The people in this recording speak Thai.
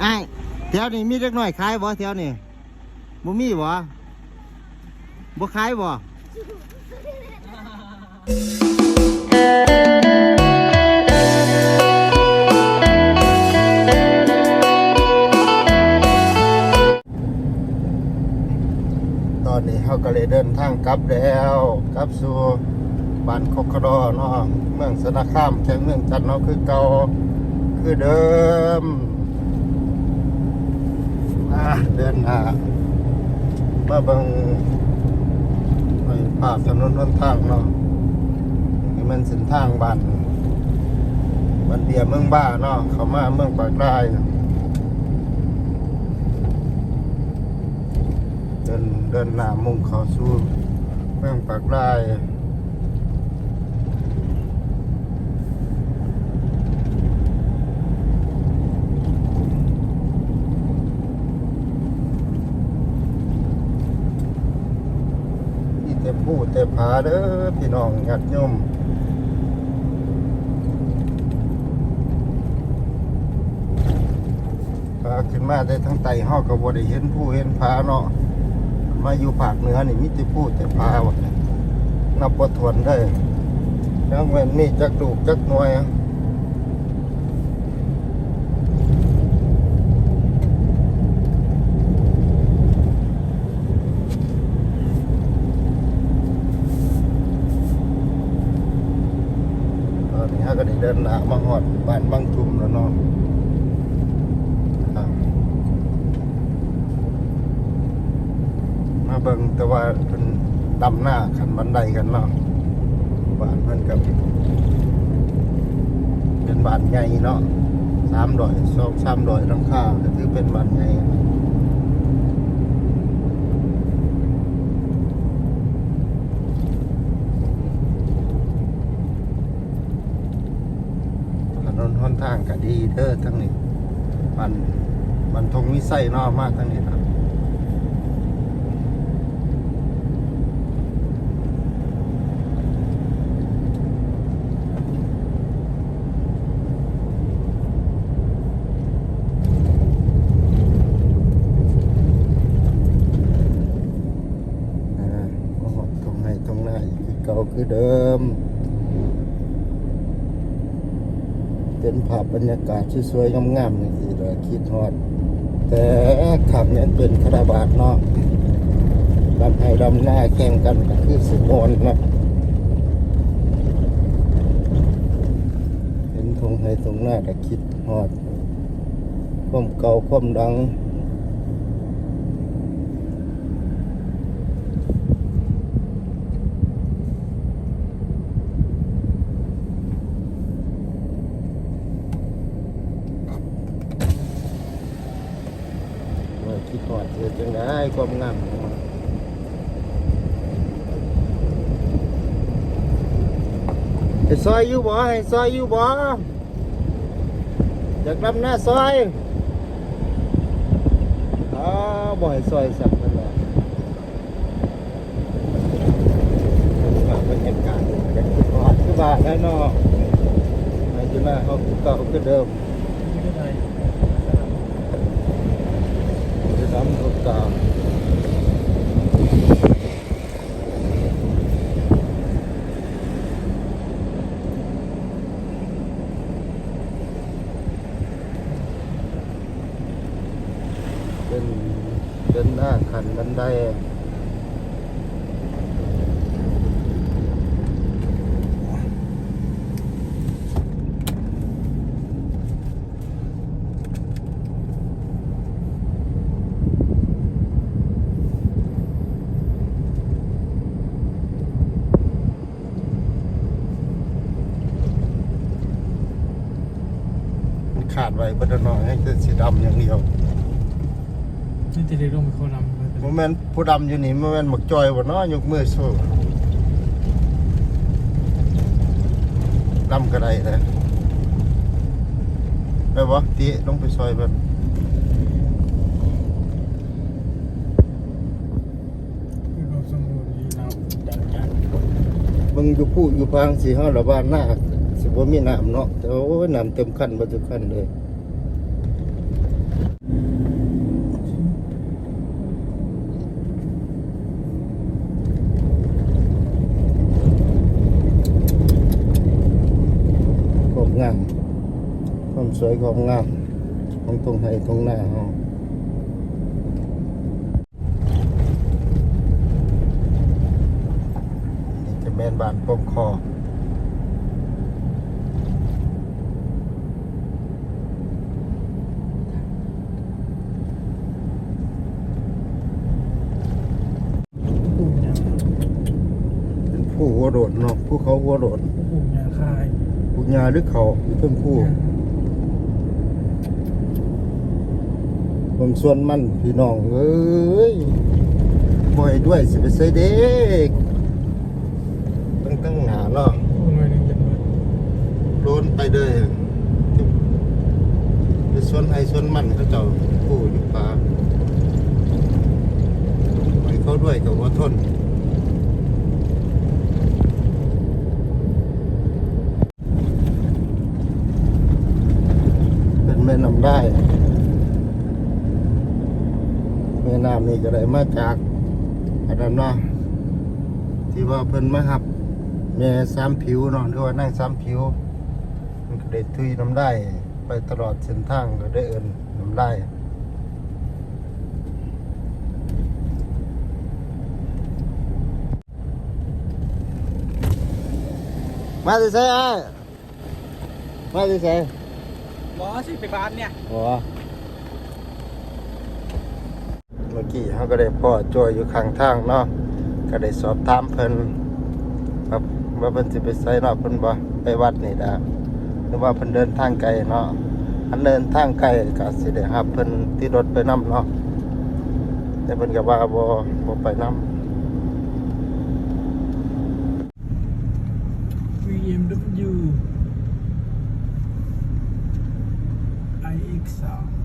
ไอ้แถวนี้มีเล็กน้อยขายบ่แถวนี้บ่มีบ่บ่ขายบ่ ตอนนี้เขาก็เลยเดินทางกลับแล้วกลับสู่บ้านคกครอเนาะเมืองสนาคามแข่งเมืองจันทน์เนาะคือเก่าคือเดิม นหน้ามาบังไปภาพถนนหนทางเนาะนี่มันเส้นทางบ้านบ้านเบียเมืองบ้าเนาะเขามาเมืองปากได้เดินเดินหน้ามุ่งเข้าสู่เมืองปากได้ที่เต็ม ผู้เต็มผาเด้อพี่น้องญาติโยมพาขึ้นมาได้ทั้งไต่ห้อกระบบได้เห็นผู้เห็นพาเนาะมาอยู่ภาคเหนือนี่มิติผู้แต่พาวะนับปทวนได้แล้วมันนี่จักดูกจักหน่วยอะตอน นี้ฮะก็ได้เดินหน้ามาหอดบ้านบางทุ่มแล้วเนาะบมาเบิ่งแต่ว่าเป็นดำหน้าขันบันไดกันเนาะบ้านเพิ่นกับเป็นบ้านใหญ่เนาะสามดอยสองสามดอยหลังคาก็ถือเป็นบ้านใหญ่ถนนหน ทางก็ดีเด้อทั้งนี้มันมันทงวิไส้นอกมากทั้งนี้ครับอ่าโอโหตรงไหนตรงไหนคือเก่าคือเดิม เป็น ภาพบรรยากาศสวยๆงามๆนี่สิเราคิดฮอด แต่ขับเนี่ยเป็นคาราบาดเนาะลำไห้ลำหน้าแข่งกันก็คือสุโอนเนาะเห็นทงไห้ตรงหน้าก็คิดฮอดความเก่าความดัง ว่า คิดฮอดเสียจังได้ความงามของมันให้ซอยอยู่บ่ให้ซอยอยู่บ่อยากนำหน้าซอยอ๋อบ่ให้ซอยสักนั่นแหละบรรยากาศอยากคิดฮอดคือบ้านแล้วเนาะให้อยู่หน้าเขาเก่าคือเดิม จะทำทุกตามเป็นเป็นหน้า ขันบันไดมันขาดไว้บัดน้อยให้เป็นสีดำอย่างเดียวนี่จะได้ลงไปโคดำเลยโมเมนผู้ดำอยู่นี่โมเมนหมกจอยบ่เนาะยกมือสู้ดำกระไดเลยไปบ่ตีลงไปซอยเพิ่นคือเราสมบูรณ์ดีน้ำจัดจัดเบิ่งอยู่ผู้อยู่พางสิเฮาละบ้านหน้า ว่ามีน้ำเนาะแต่ว่าน้ำเต็มคันมาทุกคันเลยความงามความสวยความงามของตรงไหนตรงหน้าจะแมนบานปกคอ โดดเนาะผู้เขาหัวโดดปลูกยางคายผู้ยาหรือเขาอยู่เพิ่งผู้ผมส่วนมันพี่น้องเอ้ยบ่อยด้วยสิไปใส่เด็กตั้งตั้งหนาเนาะปลูกหน่อยหนึ่งจะหมดโดนไปเลยไปส่วนไอ้ส่วนมันเขาเจ้าผู้อยู่ป่าไปเขาด้วยกับว่าทน เป็นแม่น้ำได้แม่น้ำนี่ก็ได้มาจากอันนั้นเนาะที่ว่าเพิ่นมาหับแม่สามผิวเนาะหรือว่านั่งสามผิว มันก็ได้ทุยน้ำได้ ไปตลอดเส้นทางก็ได้เอินน้ำได้มาสิใส่ไอ้ามาสิใส่ บอสิไปบ้านเนี่ยอ๋อเมื่อกี้เขาก็ได้พ่อจอยอยู่ข้างทางเนาะก็ได้สอบถามเพิ่นครับว่าเพิ่นสิไปไสเนาะเพิ่นบ่ไปวัดนี่ดาหรือว่าเพิ่นเดินทางไกลเนาะอันเดินทางไกลก็สิได้รับเพิ่นที่รถไปนํเนาะแต่เพิ่นก็ว่าบ่บ่ไปนํ BMW think so.